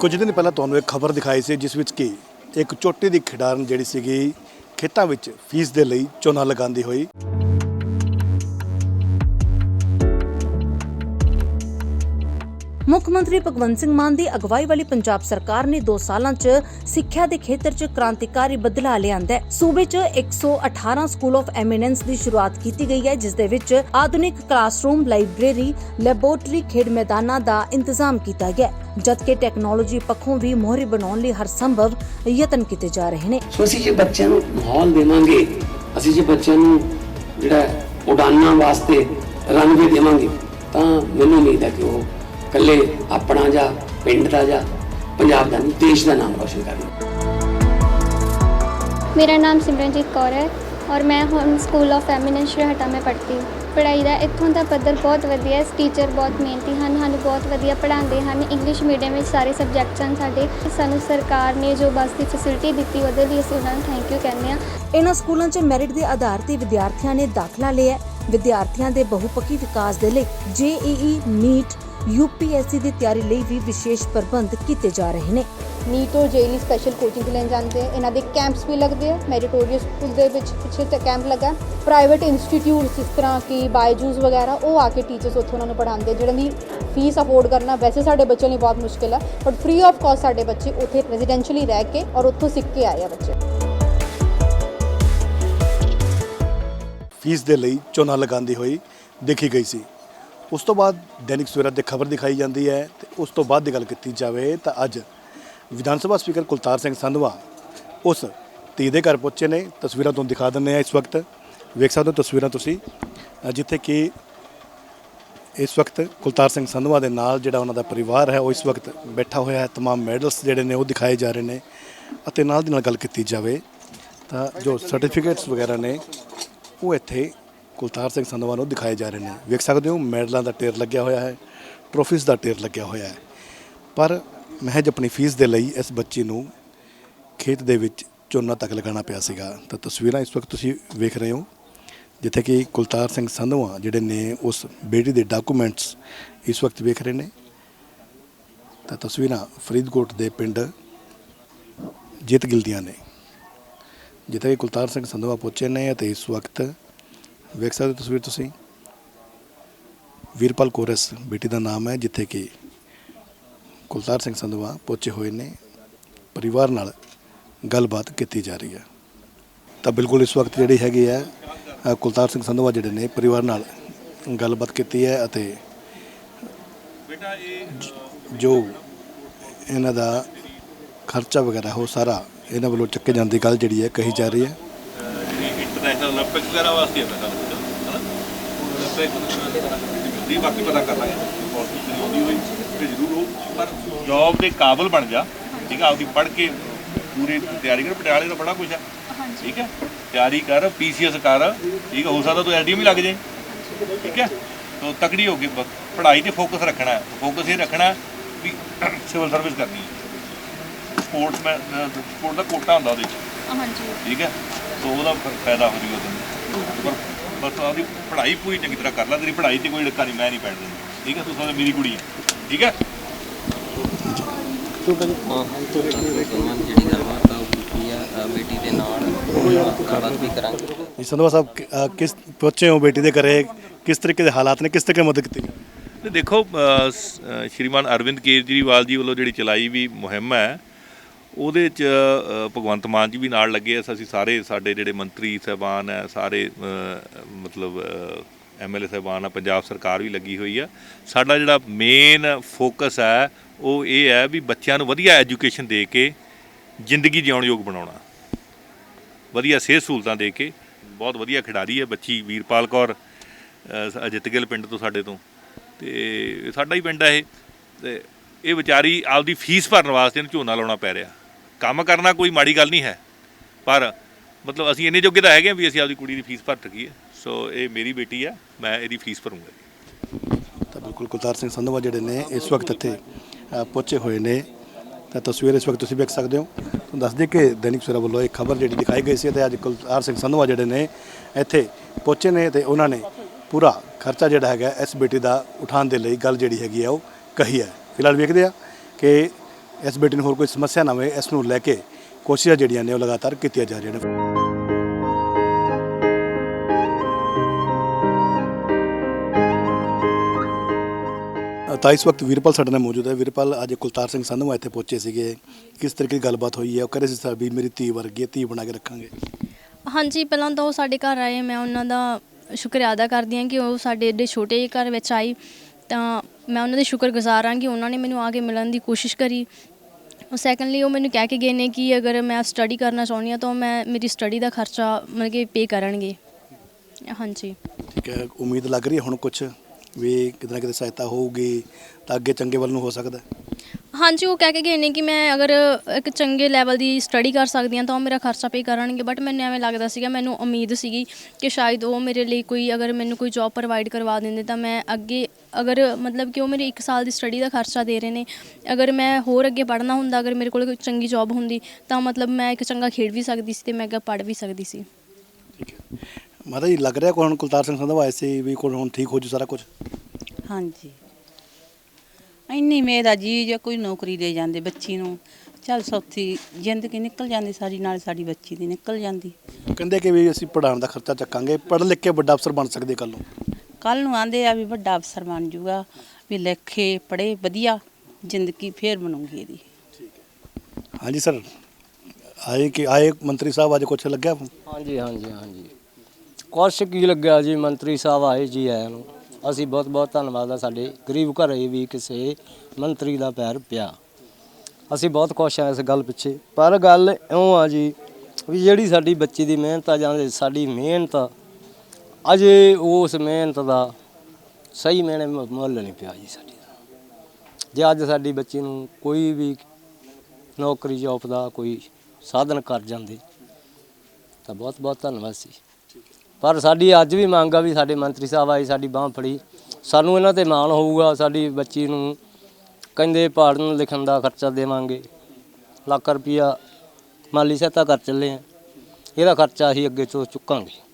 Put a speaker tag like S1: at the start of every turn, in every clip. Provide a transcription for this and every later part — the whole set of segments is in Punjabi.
S1: ਕੁਝ ਦਿਨ ਪਹਿਲਾਂ ਤੁਹਾਨੂੰ ਇੱਕ ਖਬਰ ਦਿਖਾਈ ਸੀ, ਜਿਸ ਵਿੱਚ ਕਿ ਇੱਕ ਚੋਟੀ ਦੀ ਖਿਡਾਰਨ ਜਿਹੜੀ ਸੀਗੀ ਖੇਤਾਂ ਵਿੱਚ ਫੀਸ ਦੇ ਲਈ ਝੋਨਾ ਲਗਾਉਂਦੀ ਹੋਈ।
S2: ਮੁੱਖ ਮੰਤਰੀ ਭਗਵੰਤ ਸਿੰਘ ਮਾਨ ਦੀ ਅਗਵਾਈ ਵਾਲੀ ਪੰਜਾਬ ਸਰਕਾਰ ਨੇ 2 ਸਾਲਾਂ 'ਚ ਸਿੱਖਿਆ ਦੇ ਖੇਤਰ 'ਚ ਕ੍ਰਾਂਤੀਕਾਰੀ ਬਦਲਾਅ ਲਿਆਂਦਾ ਹੈ। ਸੂਬੇ 'ਚ 118 ਸਕੂਲ ਆਫ ਐਮੀਨੈਂਸ ਦੀ ਸ਼ੁਰੂਆਤ ਕੀਤੀ ਗਈ ਹੈ, ਜਿਸ ਦੇ ਵਿੱਚ ਆਧੁਨਿਕ ਕਲਾਸਰੂਮ ਲਾਇਬ੍ਰੇਰੀ ਲੈਬੋਰੇਟਰੀ ਖੇਡ ਮੈਦਾਨਾਂ ਦਾ ਇੰਤਜ਼ਾਮ ਕੀਤਾ ਗਿਆ ਜਦਕਿ ਟੈਕਨੋਲੋਜੀ ਪੱਖੋਂ ਵੀ ਮੋਹਰੀ ਬਣਾਉਣ ਲਈ ਹਰ ਸੰਭਵ ਯਤਨ ਕੀਤੇ ਜਾ ਰਹੇ ਨੇ।
S3: ਸੋ ਅਸੀਂ ਜੇ ਬੱਚਿਆਂ ਨੂੰ ਮਾਹੌਲ ਦੇਵਾਂਗੇ, ਅਸੀਂ ਜੇ ਬੱਚਿਆਂ ਨੂੰ ਜਿਹੜਾ ਉਡਾਨਾਂ ਵਾਸਤੇ ਰਨਵੇ ਦੇਵਾਂਗੇ, ਤਾਂ ਮੈਨੂੰ ਉਮੀਦ ਹੈ ਕਿ ਉਹ ਕੱਲੇ ਆਪਣਾ ਜਾਂ ਪਿੰਡ ਦਾ ਜਾਂ ਪੰਜਾਬ ਦਾ ਨਹੀਂ ਦੇਸ਼ ਦਾ ਨਾਮ ਰੋਸ਼ਨ ਕਰਨਾ।
S4: ਮੇਰਾ ਨਾਮ ਸਿਮਰਨਜੀਤ ਕੌਰ ਹੈ ਔਰ ਮੈਂ ਹੁਣ ਸਕੂਲ ਆਫ ਫੈਮਿਨਿਨ ਸ਼ਰਹਟਾ ਮੈਂ ਪੜ੍ਹਦੀ ਹਾਂ। ਪੜ੍ਹਾਈ ਦਾ ਇੱਥੋਂ ਦਾ ਪੱਧਰ ਬਹੁਤ ਵਧੀਆ ਹੈ। ਟੀਚਰ ਬਹੁਤ ਮਿਹਨਤੀ ਹਨ ਸਾਨੂੰ ਬਹੁਤ ਵਧੀਆ ਪੜ੍ਹਾਉਂਦੇ ਹਨ। ਇੰਗਲਿਸ਼ ਮੀਡੀਅਮ ਵਿੱਚ ਸਾਰੇ ਸਬਜੈਕਟਸ ਹਨ ਸਾਡੇ। ਸਾਨੂੰ ਸਰਕਾਰ ਨੇ ਜੋ ਬੱਸ ਦੀ ਫੈਸਿਲਿਟੀ ਦਿੱਤੀ ਉਹਦੇ ਲਈ ਅਸੀਂ ਉਹਨਾਂ ਨੂੰ ਥੈਂਕ ਯੂ ਕਹਿੰਦੇ ਹਾਂ।
S2: ਇਹਨਾਂ ਸਕੂਲਾਂ 'ਚ ਮੈਰਿਟ ਦੇ ਆਧਾਰ ਤੇ ਵਿਦਿਆਰਥੀਆਂ ਨੇ ਦਾਖਲਾ ਲਿਆ ਵਿਦਿਆਰਥੀਆਂ ਦੇ ਬਹੁਪੱਖੀ ਵਿਕਾਸ ਦੇ ਲਈ ਜੇਈਈ ਨੀਟ ਯੂਪੀਐਸਸੀ ਦੀ ਤਿਆਰੀ ਲਈ ਵੀ ਵਿਸ਼ੇਸ਼ ਪ੍ਰਬੰਧ ਕੀਤੇ ਜਾ ਰਹੇ ਨੇ।
S5: ਨੀਟ ਔਰ ਜੇਈ ਸਪੈਸ਼ਲ ਕੋਚਿੰਗ ਲੈਣ ਜਾਂਦੇ ਆ। ਇਹਨਾਂ ਦੇ ਕੈਂਪਸ ਵੀ ਲੱਗਦੇ ਆ। ਮੈਰੀਟੋਰੀਅਸ ਸਕੂਲ ਦੇ ਵਿੱਚ ਪਿੱਛੇ ਤੇ ਕੈਂਪ ਲੱਗਾ। ਪ੍ਰਾਈਵੇਟ ਇੰਸਟੀਚਿਊਟਸ ਜਿਸ ਤਰ੍ਹਾਂ ਕਿ ਬਾਇਜੂਸ ਵਗੈਰਾ ਉਹ ਆ ਕੇ ਟੀਚਰਸ ਉੱਥੇ ਉਹਨਾਂ ਨੂੰ ਪੜ੍ਹਾਉਂਦੇ ਆ, ਜਿਹੜਾ ਦੀ ਫੀਸ ਅਫੋਰਡ ਕਰਨਾ ਵੈਸੇ ਸਾਡੇ ਬੱਚਿਆਂ ਲਈ ਬਹੁਤ ਮੁਸ਼ਕਿਲ ਹੈ ਬਟ ਫ੍ਰੀ ਆਫ ਕਾਸਟ ਸਾਡੇ ਬੱਚੇ ਉੱਥੇ ਰੈਜ਼ੀਡੈਂਸ਼ੀਅਲੀ ਰਹਿ ਕੇ ਔਰ ਉੱਥੋਂ ਸਿੱਖ ਕੇ ਆਏ ਆ ਬੱਚੇ।
S1: ਫੀਸ ਦੇ ਲਈ ਝੋਨਾ ਲਗਾਉਂਦੀ ਹੋਈ ਦੇਖੀ ਗਈ ਸੀ। ਉਸ ਤੋਂ ਬਾਅਦ ਦੈਨਿਕ ਸਵੇਰਾ ਦੇ ਖਬਰ ਦਿਖਾਈ ਜਾਂਦੀ ਹੈ ਤੇ ਉਸ ਤੋਂ ਬਾਅਦ ਦੀ ਗੱਲ ਕੀਤੀ ਜਾਵੇ ਤਾਂ ਅੱਜ ਵਿਧਾਨ ਸਭਾ ਸਪੀਕਰ ਕੁਲਤਾਰ ਸਿੰਘ ਸੰਧਵਾ ਉਸ ਧੀ ਦੇ ਘਰ ਪਹੁੰਚੇ ਨੇ ਤਸਵੀਰਾਂ ਤੁਹਾਨੂੰ ਦਿਖਾ ਦਿੰਦੇ ਆ ਇਸ ਵਕਤ ਵੇਖ ਸਕਦੇ ਹੋ ਤਸਵੀਰਾਂ ਤੁਸੀਂ ਅ, ਜਿੱਥੇ ਕਿ ਇਸ ਵਕਤ ਕੁਲਤਾਰ ਸਿੰਘ ਸੰਧਵਾ ਦੇ ਨਾਲ ਜਿਹੜਾ ਉਹਨਾਂ ਦਾ ਪਰਿਵਾਰ ਹੈ ਉਹ ਇਸ ਵਕਤ ਬੈਠਾ ਹੋਇਆ ਹੈ तमाम ਮੈਡਲਸ ਜਿਹੜੇ ਨੇ ਉਹ ਦਿਖਾਏ ਜਾ ਰਹੇ ਨੇ ਅਤੇ ਨਾਲ ਦੀ ਨਾਲ ਗੱਲ ਕੀਤੀ ਜਾਵੇ ਤਾਂ ਜੋ ਸਰਟੀਫਿਕੇਟਸ ਵਗੈਰਾ ਨੇ ਉਹ ਇੱਥੇ ਕੁਲਤਾਰ ਸਿੰਘ ਸੰਧਵਾ ਨੂੰ ਦਿਖਾਏ ਜਾ ਰਹੇ ਨੇ। ਵੇਖ ਸਕਦੇ ਹੋ, ਮੈਡਲਾਂ ਦਾ ਢੇਰ ਲੱਗਿਆ ਹੋਇਆ ਹੈ, ਟਰੋਫੀਜ਼ ਦਾ ਢੇਰ ਲੱਗਿਆ ਹੋਇਆ ਹੈ। ਪਰ ਮਹਿਜ ਆਪਣੀ ਫੀਸ ਦੇ ਲਈ ਇਸ ਬੱਚੀ ਨੂੰ ਖੇਤ ਦੇ ਵਿੱਚ ਝੋਨਾ ਤੱਕ ਲਗਾਉਣਾ ਪਿਆ ਸੀਗਾ। ਤਾਂ ਤਸਵੀਰਾਂ ਇਸ ਵਕਤ ਤੁਸੀਂ ਵੇਖ ਰਹੇ ਹੋ, ਜਿੱਥੇ ਕਿ ਕੁਲਤਾਰ ਸਿੰਘ ਸੰਧਵਾ ਜਿਹੜੇ ਨੇ ਉਸ ਬੇਟੀ ਦੇ ਡਾਕੂਮੈਂਟਸ ਇਸ ਵਕਤ ਵੇਖ ਰਹੇ ਨੇ। ਤਾਂ ਤਸਵੀਰਾਂ ਫਰੀਦਕੋਟ ਦੇ ਪਿੰਡ ਜਿੱਤ ਦੀਆਂ ਨੇ, ਜਿੱਥੇ ਕਿ ਕੁਲਤਾਰ ਸਿੰਘ ਸੰਧਵਾ ਪਹੁੰਚੇ ਨੇ ਅਤੇ ਇਸ ਵਕਤ ਵੇਖ ਸਕਦੇ ਹੋ ਤਸਵੀਰ ਤੁਸੀਂ। ਵੀਰਪਾਲ ਕੋਰਸ, ਬੇਟੀ ਦਾ ਨਾਮ ਹੈ, ਜਿੱਥੇ ਕਿ ਕੁਲਤਾਰ ਸਿੰਘ ਸੰਧਵਾ ਪਹੁੰਚੇ ਹੋਏ ਨੇ। ਪਰਿਵਾਰ ਨਾਲ ਗੱਲਬਾਤ ਕੀਤੀ ਜਾ ਰਹੀ ਹੈ। ਤਾਂ ਬਿਲਕੁਲ ਇਸ ਵਕਤ ਜਿਹੜੀ ਹੈਗੀ ਹੈ ਕੁਲਤਾਰ ਸਿੰਘ ਸੰਧਵਾ ਜਿਹੜੇ ਨੇ, ਪਰਿਵਾਰ ਨਾਲ ਗੱਲਬਾਤ ਕੀਤੀ ਹੈ ਅਤੇ ਜੋ ਇਹਨਾਂ ਦਾ ਖਰਚਾ ਵਗੈਰਾ, ਉਹ ਸਾਰਾ ਇਹਨਾਂ ਵੱਲੋਂ ਚੱਕੇ ਜਾਣ ਦੀ ਗੱਲ ਜਿਹੜੀ ਹੈ, ਕਹੀ ਜਾ ਰਹੀ ਹੈ।
S6: ਇੰਟਰਨੈਸ਼ਨਲ 올림픽 ਵਗੈਰਾ ਵਾਸਤੇ ਹੈ ਮੈਂ ਤੁਹਾਨੂੰ ਪੁੱਛਦਾ ਹਨਾ 올림픽 ਦੀ ਬਾਕੀ ਪਤਾ ਕਰ ਲਾਂਗੇ ਪੋਲਿਸੀ ਨਹੀਂ ਹੁੰਦੀ ਹੋਈ ਤੇ ਜ਼ਰੂਰ ਹੋ ਪਰ ਜੌਬ ਦੇ ਕਾਬਲ ਬਣ ਜਾ ਠੀਕ ਆ ਆਪਦੀ ਪੜ੍ਹ ਕੇ ਪੂਰੀ ਤਿਆਰੀ ਕਰ ਪਟਿਆਲੇ ਦਾ ਬੜਾ ਕੁਝ ਹੈ ਠੀਕ ਹੈ ਤਿਆਰੀ ਕਰ ਪੀਸੀਐਸ ਕਰ ਠੀਕ ਹੈ ਹੋ ਸਕਦਾ ਤੂੰ ਐਲਡੀਐਮ ਹੀ ਲੱਗ ਜਾਏ ਠੀਕ ਹੈ ਤੋ ਤਕੜੀ ਹੋ ਕੇ ਬ- ਪੜ੍ਹਾਈ ਤੇ ਫੋਕਸ ਰੱਖਣਾ ਹੈ ਫੋਕਸ ਇਹ ਰੱਖਣਾ ਹੈ ਵੀ ਸਿਵਲ ਸਰਵਿਸ ਕਰਨੀ ਹੈ ਸਪੋਰਟਸ ਮੈਂ ਸਪੋਰਟ ਦਾ ਕੋਟਾ ਹੁੰਦਾ ਉਹਦੇ ਵਿੱਚ
S4: ਹਾਂਜੀ
S6: ਠੀਕ ਹੈ ਸੋ ਉਹਦਾ ਫਿਰ ਫਾਇਦਾ ਹੋ ਜੂਗਾ ਤੈਨੂੰ। ਪਰ ਬਸ ਆਪਦੀ ਪੜ੍ਹਾਈ ਪੂਰੀ ਚੰਗੀ ਤਰ੍ਹਾਂ ਕਰ ਲੈ ਤੇਰੀ ਪੜ੍ਹਾਈ ਤੇ ਕੋਈ ਡੱਕਾ ਨਹੀਂ ਮੈਂ ਨਹੀਂ ਪੈਣ ਦਿੰਦਾ। ਠੀਕ ਹੈ ਤੂੰ ਸਮਝ ਮੇਰੀ ਕੁੜੀ ਹੈ ਠੀਕ ਹੈ?
S7: ਜਿਹੜੀ ਗੱਲਬਾਤ ਆ ਉਹ ਕੀਤੀ ਆ ਅ, ਬੇਟੀ ਦੇ ਨਾਲ। ਗੱਲਬਾਤ ਵੀ ਕਰਾਂਗੇ।
S1: ਜੀ ਸੰਧਵਾ ਸਾਹਿਬ ਕਿ- ਅ, ਕਿਸ ਪਹੁੰਚੇ ਹੋ ਬੇਟੀ ਦੇ ਘਰੇ? ਕਿਸ ਤਰੀਕੇ ਦੇ ਹਾਲਾਤ ਨੇ? ਕਿਸ ਤਰੀਕੇ ਮਦਦ ਕੀਤੀ?
S6: ਤੇ ਦੇਖੋ ਸ਼੍ਰੀਮਾਨ ਅਰਵਿੰਦ ਕੇਜਰੀਵਾਲ ਜੀ ਵੱਲੋਂ ਜਿਹੜੀ ਚਲਾਈ ਵੀ ਮੁਹਿੰਮ ਹੈ ਉਹਦੇ ਚ ਭਗਵੰਤ ਮਾਨ ਜੀ ਵੀ ਨਾਲ ਲੱਗੇ ਆ। ਅਸੀਂ ਸਾਰੇ ਸਾਡੇ ਜਿਹੜੇ ਮੰਤਰੀ ਸਹਿਬਾਨ ਹੈ ਸਾਰੇ ਅ, ਮਤਲਬ ਐਮਐਲਏ ਸਹਿਬਾਨ ਆ ਪੰਜਾਬ ਸਰਕਾਰ ਵੀ ਲੱਗੀ ਹੋਈ ਆ। ਸਾਡਾ ਜਿਹੜਾ ਮੇਨ ਫੋਕਸ ਹੈ ਉਹ ਇਹ ਹੈ ਵੀ ਬੱਚਿਆਂ ਨੂੰ ਵਧੀਆ ਐਜੂਕੇਸ਼ਨ ਦੇ ਕੇ ਜ਼ਿੰਦਗੀ ਜਿਉਣ ਯੋਗ ਬਣਾਉਣਾ। ਵਧੀਆ ਸਿਹਤ ਸਹੂਲਤਾਂ ਦੇ ਕੇ। ਬਹੁਤ ਵਧੀਆ ਖਿਡਾਰੀ ਹੈ ਬੱਚੀ ਵੀਰਪਾਲ ਕੌਰ ਅ, ਅਜਿੱਤਗਿੱਲ ਪਿੰਡ ਤੋਂ ਸਾਡੇ ਤੋਂ। ਤੇ ਸਾਡਾ ਹੀ ਪਿੰਡ ਹੈ ਇਹ। ਤੇ ਇਹ ਵਿਚਾਰੀ ਆਪਦੀ ਫੀਸ ਭਰਨ ਵਾਸਤੇ ਇਹਨੂੰ ਝੋਨਾ ਲਾਉਣਾ ਪੈ ਰਿਹਾ। ਕੰਮ ਕਰਨਾ ਕੋਈ ਮਾੜੀ ਗੱਲ ਨਹੀਂ ਹੈ। ਪਰ ਮਤਲਬ ਅਸੀਂ ਇੰਨੇ ਜੋਗੇ ਤਾਂ ਹੈਗੇ ਹਾਂ ਵੀ ਅਸੀਂ ਆਪਦੀ ਕੁੜੀ ਦੀ ਫੀਸ ਭਰ ਸਕੀਏ। ਸੋ ਇਹ ਮੇਰੀ ਬੇਟੀ ਆ ਮੈਂ ਇਹਦੀ ਫੀਸ ਭਰੂੰਗਾ ਜੀ।
S1: ਤਾਂ ਬਿਲਕੁਲ ਕੁਲਤਾਰ ਸਿੰਘ ਸੰਧਵਾ ਜਿਹੜੇ ਨੇ ਇਸ ਵਕਤ ਇੱਥੇ ਅ, ਪਹੁੰਚੇ ਹੋਏ ਨੇ। ਤਾਂ ਤਸਵੀਰ ਇਸ ਵਕਤ ਤੁਸੀਂ ਵੇਖ ਸਕਦੇ ਹੋ। ਤੁਹਾਨੂੰ ਦੱਸ ਦਈਏ ਕਿ ਦੈਨਿਕ ਸਵੇਰਾ ਵੱਲੋਂ ਇੱਕ ਖਬਰ ਜਿਹੜੀ ਦਿਖਾਈ ਗਈ ਸੀ ਤੇ ਅੱਜ ਕੁਲਤਾਰ ਸਿੰਘ ਸੰਧਵਾ ਜਿਹੜੇ ਨੇ ਇੱਥੇ ਪਹੁੰਚੇ ਨੇ ਤੇ ਉਹਨਾਂ ਨੇ ਪੂਰਾ ਖਰਚਾ ਜਿਹੜਾ ਹੈਗਾ ਇਸ ਬੇਟੀ ਦਾ ਉਠਾਉਣ ਦੇ ਲਈ ਗੱਲ ਜਿਹੜੀ ਹੈਗੀ ਆ ਉਹ ਕਹੀ ਹੈ। ਫਿਲਹਾਲ ਵੇਖਦੇ ਆ ਕਿ ਇਸ ਬੇਟੀ ਨੂੰ ਹੋਰ ਕੋਈ ਸਮੱਸਿਆ ਨਾ ਹੋਵੇ, ਇਸ ਨੂੰ ਲੈ ਕੇ ਕੋਸ਼ਿਸ਼ਾਂ ਜਿਹੜੀਆਂ ਨੇ ਉਹ ਲਗਾਤਾਰ ਕੀਤੀਆਂ ਜਾ ਰਹੀਆਂ ਨੇ। ਤਾਂ ਇਸ ਵਕਤ ਵੀਰਪਾਲ ਸਾਡੇ ਨਾਲ ਮੌਜੂਦ ਹੈ। ਵੀਰਪਾਲ, ਅੱਜ ਕੁਲਤਾਰ ਸਿੰਘ ਸੰਧਵਾ ਇੱਥੇ ਪਹੁੰਚੇ ਸੀਗੇ। ਕਿਸ ਤਰੀਕੇ ਦੀ ਗੱਲਬਾਤ ਹੋਈ ਹੈ? ਉਹ ਕਹਿੰਦੇ ਸੀ, ਸਰ, ਵੀ ਮੇਰੀ ਧੀ ਵਰਗੀ ਹੈ, ਧੀ ਬਣਾ ਕੇ ਰੱਖਾਂਗੇ।
S8: ਹਾਂਜੀ, ਪਹਿਲਾਂ ਤਾਂ ਉਹ ਸਾਡੇ ਘਰ ਆਏ। ਮੈਂ ਉਹਨਾਂ ਦਾ ਸ਼ੁਕਰੀਆ ਅਦਾ ਕਰਦੀ ਹਾਂ ਕਿ ਉਹ ਸਾਡੇ ਏਡੇ ਛੋਟੇ ਜਿਹੇ ਘਰ ਵਿੱਚ ਆਈ। ਤਾਂ ਮੈਂ ਉਹਨਾਂ ਦੀ ਸ਼ੁਕਰਗੁਜ਼ਾਰ ਹਾਂ ਕਿ ਉਹਨਾਂ ਨੇ ਮੈਨੂੰ ਆ ਕੇ ਮਿਲਣ ਦੀ ਕੋਸ਼ਿਸ਼ ਕਰੀ। ਸੈਕੰਡਲੀ ਉਹ ਮੈਨੂੰ ਕਹਿ ਕੇ ਗਏ ਨੇ ਕਿ ਅਗਰ ਮੈਂ ਸਟੱਡੀ ਕਰਨਾ ਚਾਹੁੰਦੀ ਹਾਂ ਤਾਂ ਮੈਂ ਮੇਰੀ ਸਟੱਡੀ ਦਾ ਖਰਚਾ ਮਤਲਬ ਕਿ ਪੇ ਕਰਨਗੇ ਹਾਂਜੀ
S1: ਠੀਕ ਹੈ ਉਮੀਦ ਲੱਗ ਰਹੀ ਹੈ ਹੁਣ ਕੁਝ ਵੀ ਕਿਤੇ ਨਾ ਕਿਤੇ ਸਹਾਇਤਾ ਹੋਊਗੀ ਤਾਂ ਅੱਗੇ ਚੰਗੇ ਵੱਲ ਨੂੰ ਹੋ ਸਕਦਾ।
S8: ਹਾਂਜੀ ਉਹ ਕਹਿ ਕੇ ਗਏ ਨੇ ਕਿ ਮੈਂ ਅਗਰ ਇੱਕ ਚੰਗੇ ਲੈਵਲ ਦੀ ਸਟੱਡੀ ਕਰ ਸਕਦੀ ਹਾਂ ਤਾਂ ਉਹ ਮੇਰਾ ਖਰਚਾ ਪੇ ਕਰਨਗੇ ਬਟ ਮੈਨੂੰ ਐਵੇਂ ਲੱਗਦਾ ਸੀਗਾ ਮੈਨੂੰ ਉਮੀਦ ਸੀਗੀ ਕਿ ਸ਼ਾਇਦ ਉਹ ਮੇਰੇ ਲਈ ਕੋਈ ਅਗਰ ਮੈਨੂੰ ਕੋਈ ਜੌਬ ਪ੍ਰੋਵਾਈਡ ਕਰਵਾ ਦਿੰਦੇ ਤਾਂ ਮੈਂ ਅੱਗੇ ਅਗਰ ਮਤਲਬ ਕਿ ਉਹ ਮੇਰੇ 1 ਸਾਲ ਦੀ ਸਟੱਡੀ ਦਾ ਖਰਚਾ ਦੇ ਰਹੇ ਨੇ ਅਗਰ ਮੈਂ ਹੋਰ ਅੱਗੇ ਪੜ੍ਹਨਾ ਹੁੰਦਾ ਅਗਰ ਮੇਰੇ ਕੋਲ ਕੋਈ ਚੰਗੀ ਜੌਬ ਹੁੰਦੀ ਤਾਂ ਮਤਲਬ ਮੈਂ ਇੱਕ ਚੰਗਾ ਖੇਡ ਵੀ ਸਕਦੀ ਸੀ ਤੇ ਮੈਂ ਅੱਗੇ ਪੜ੍ਹ ਵੀ ਸਕਦੀ ਸੀ।
S1: ਮਾਤਾ ਜੀ ਲੱਗ ਰਿਹਾ ਕੋਈ ਹੁਣ ਕੁਲਤਾਰ ਸਿੰਘ ਸੰਧਵਾ ਐਸੇ ਵੀ ਕੋਈ ਹੁਣ ਠੀਕ ਹੋ ਜੂ ਸਾਰਾ ਕੁਝ
S9: ਹਾਂਜੀ। ਇੰਨੀ ਆ ਜੀ ਜੇ ਕੋਈ ਨੌਕਰੀ ਦੇ ਜਾਂਦੇ ਬੱਚੀ ਨੂੰ ਚੱਲ ਸੌਖੀ ਜ਼ਿੰਦਗੀ ਨਿਕਲ ਜਾਂਦੀ ਸਾਰੀ ਨਾਲ ਸਾਡੀ ਬੱਚੀ ਦੀ ਨਿਕਲ ਜਾਂਦੀ।
S1: ਕਹਿੰਦੇ ਕਿ ਵੀ ਅਸੀਂ ਪੜਾਉਣ ਦਾ ਖਰਚਾ ਚੱਕਾਂਗੇ ਪੜ੍ਹ ਲਿਖ ਕੇ ਵੱਡਾ ਅਫਸਰ ਬਣ ਸਕਦੇ ਕੱਲ ਨੂੰ।
S9: ਕੱਲ ਨੂੰ ਆਂਦੇ ਆ ਵੀ ਵੱਡਾ ਅਫਸਰ ਬਣ ਜੂਗਾ ਵੀ ਲਿਖੇ ਪੜੇ ਵਧੀਆ ਜ਼ਿੰਦਗੀ ਫੇਰ ਬਣੂਗੀ ਇਹਦੀ।
S1: ਹਾਂਜੀ ਸਰ ਆਏ ਕਿ ਆਏ ਮੰਤਰੀ ਸਾਹਿਬ ਅੱਜ ਕੁਛ ਲੱਗਿਆ
S10: ਹਾਂਜੀ ਹਾਂਜੀ ਹਾਂਜੀ। ਕੁਛ ਕੀ ਲੱਗਿਆ ਜੀ ਮੰਤਰੀ ਸਾਹਿਬ ਆਏ ਜੀ ਆਇਆਂ ਨੂੰ। ਅਸੀਂ ਬਹੁਤ ਬਹੁਤ ਧੰਨਵਾਦ ਆ ਸਾਡੇ ਗਰੀਬ ਘਰੇ ਵੀ ਕਿਸੇ ਮੰਤਰੀ ਦਾ ਪੈਰ ਪਿਆ। ਅਸੀਂ ਬਹੁਤ ਖੁਸ਼ ਆ ਇਸ ਗੱਲ ਪਿੱਛੇ। ਪਰ ਗੱਲ ਇਉਂ ਆ ਜੀ ਵੀ ਜਿਹੜੀ ਸਾਡੀ ਬੱਚੀ ਦੀ ਮਿਹਨਤ ਆ ਜਾਂ ਸਾਡੀ ਮਿਹਨਤ ਅਜੇ ਉਸ ਮਿਹਨਤ ਦਾ ਸਹੀ ਮੈਨੇ ਮੁੱਲ ਨਹੀਂ ਪਿਆ ਜੀ ਸਾਡੀ ਦਾ। ਜੇ ਅੱਜ ਸਾਡੀ ਬੱਚੀ ਨੂੰ ਕੋਈ ਵੀ ਨੌਕਰੀ ਜੋਬ ਦਾ ਕੋਈ ਸਾਧਨ ਕਰ ਜਾਂਦੇ, ਤਾਂ ਬਹੁਤ ਬਹੁਤ ਧੰਨਵਾਦ ਸੀ। ਪਰ ਸਾਡੀ ਅੱਜ ਵੀ ਮੰਗ ਆ ਵੀ ਸਾਡੇ ਮੰਤਰੀ ਸਾਹਿਬ ਆਏ, ਸਾਡੀ ਬਾਹ ਫੜੀ। ਸਾਨੂੰ ਇਹਨਾਂ ਤੇ ਮਾਣ ਹੋਊਗਾ, ਸਾਡੀ ਬੱਚੀ ਨੂੰ ਕਹਿੰਦੇ ਪੜ੍ਹਨ ਲਿਖਣ ਦਾ ਖਰਚਾ ਦੇਵਾਂਗੇ। ਲੱਖ ਰੁਪਈਆ ਮਾਲੀ ਸਹਾਇਤਾ ਕਰ ਚੱਲੇ ਆ। ਇਹਦਾ ਖਰਚਾ ਅਸੀਂ ਅੱਗੇ ਤੋਂ ਚੁੱਕਾਂਗੇ।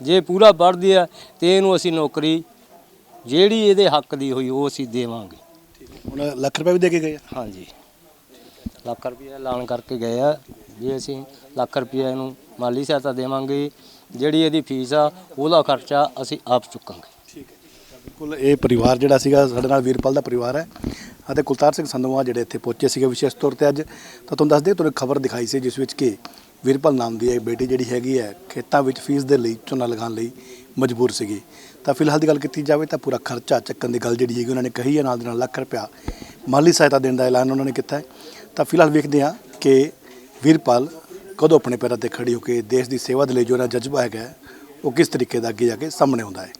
S10: ਜੇ ਪੂਰਾ ਪੜ੍ਹਦੀ ਆ ਤੇ ਇਹਨੂੰ ਅਸੀਂ ਨੌਕਰੀ ਜਿਹੜੀ ਇਹਦੇ ਹੱਕ ਦੀ ਹੋਈ ਉਹ ਅਸੀਂ ਦੇਵਾਂਗੇ।
S1: ਹੁਣ ਲੱਖ ਰੁਪਏ ਵੀ ਦੇ ਕੇ ਗਏ ਆ?
S10: ਹਾਂਜੀ। ਲੱਖ ਰੁਪਏ ਐਲਾਨ ਕਰਕੇ ਗਏ ਆ। ਜੇ ਅਸੀਂ ਲੱਖ ਰੁਪਏ ਇਹਨੂੰ ਮਾਲੀ ਸਹਾਇਤਾ ਦੇਵਾਂਗੇ ਜਿਹੜੀ ਇਹਦੀ ਫੀਸ ਆ ਉਹਦਾ ਖਰਚਾ ਅਸੀਂ ਆਪ ਚੁੱਕਾਂਗੇ।
S1: ਬਿਲਕੁਲ ਇਹ ਪਰਿਵਾਰ ਜਿਹੜਾ ਸੀਗਾ ਸਾਡੇ ਨਾਲ ਵੀਰਪਾਲ ਦਾ ਪਰਿਵਾਰ ਹੈ। ਅਤੇ ਕੁਲਤਾਰ ਸਿੰਘ ਸੰਧਵਾ ਜਿਹੜੇ ਇੱਥੇ ਪਹੁੰਚੇ ਸੀਗੇ ਵਿਸ਼ੇਸ਼ ਤੌਰ ਤੇ ਅੱਜ ਤਾਂ ਤੁਹਾਨੂੰ ਦੱਸ ਦਈਏ ਤੁਹਾਨੂੰ ਖਬਰ ਦਿਖਾਈ ਸੀ ਜਿਸ ਵਿੱਚ ਕਿ ਵੀਰਪਾਲ ਨਾਮ ਦੀ ਇੱਕ ਬੇਟੀ ਜਿਹੜੀ ਹੈਗੀ ਹੈ ਖੇਤਾਂ ਵਿੱਚ ਫੀਸ ਦੇ ਲਈ ਝੋਨਾ ਲਗਾਉਣ ਲਈ ਮਜਬੂਰ ਸੀਗੀ ਤਾਂ ਫਿਲਹਾਲ ਦੀ ਗੱਲ ਕੀਤੀ ਜਾਵੇ ਤਾਂ ਪੂਰਾ ਖਰਚਾ ਚੱਕਣ ਦੀ ਗੱਲ ਜਿਹੜੀ ਹੈਗੀ ਉਹਨਾਂ ਨੇ ਕਹੀ ਹੈ ਨਾਲ ਦੇ ਨਾਲ ਲੱਖ ਰੁਪਇਆ ਮਾਲੀ ਸਹਾਇਤਾ ਦੇਣ ਦਾ ਐਲਾਨ ਉਹਨਾਂ ਨੇ ਕੀਤਾ ਹੈ ਤਾਂ ਫਿਲਹਾਲ ਵੇਖਦੇ ਹਾਂ ਕਿ ਵੀਰਪਾਲ ਕਦੋਂ ਆਪਣੇ ਪੈਰਾਂ ਤੇ ਖੜੀ ਹੋ ਕੇ ਦੇਸ਼ ਦੀ ਸੇਵਾ ਦੇ ਲਈ ਜੋ ਉਹਨਾਂ ਦਾ ਜਜ਼ਬਾ ਹੈਗਾ ਹੈ, ਉਹ ਕਿਸ ਤਰੀਕੇ ਦਾ ਅੱਗੇ ਜਾ ਕੇ ਸਾਹਮਣੇ ਆਉਂਦਾ ਹੈ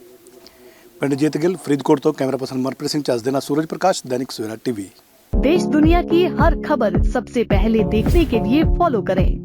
S1: ਪਿੰਡ ਜੀਤ ਗਿੱਲ ਫਰੀਦਕੋਟ ਤੋਂ ਕੈਮਰਾ ਪਰਸਨ ਮਨਪ੍ਰੀਤ ਸਿੰਘ ਚੱਜ ਦੇ ਨਾਲ ਸੂਰਜ ਪ੍ਰਕਾਸ਼ ਦੈਨਿਕ ਸਵੇਰਾ ਟੀਵੀ
S11: देश दुनिया की हर खबर सबसे पहले देखने के लिए फॉलो करें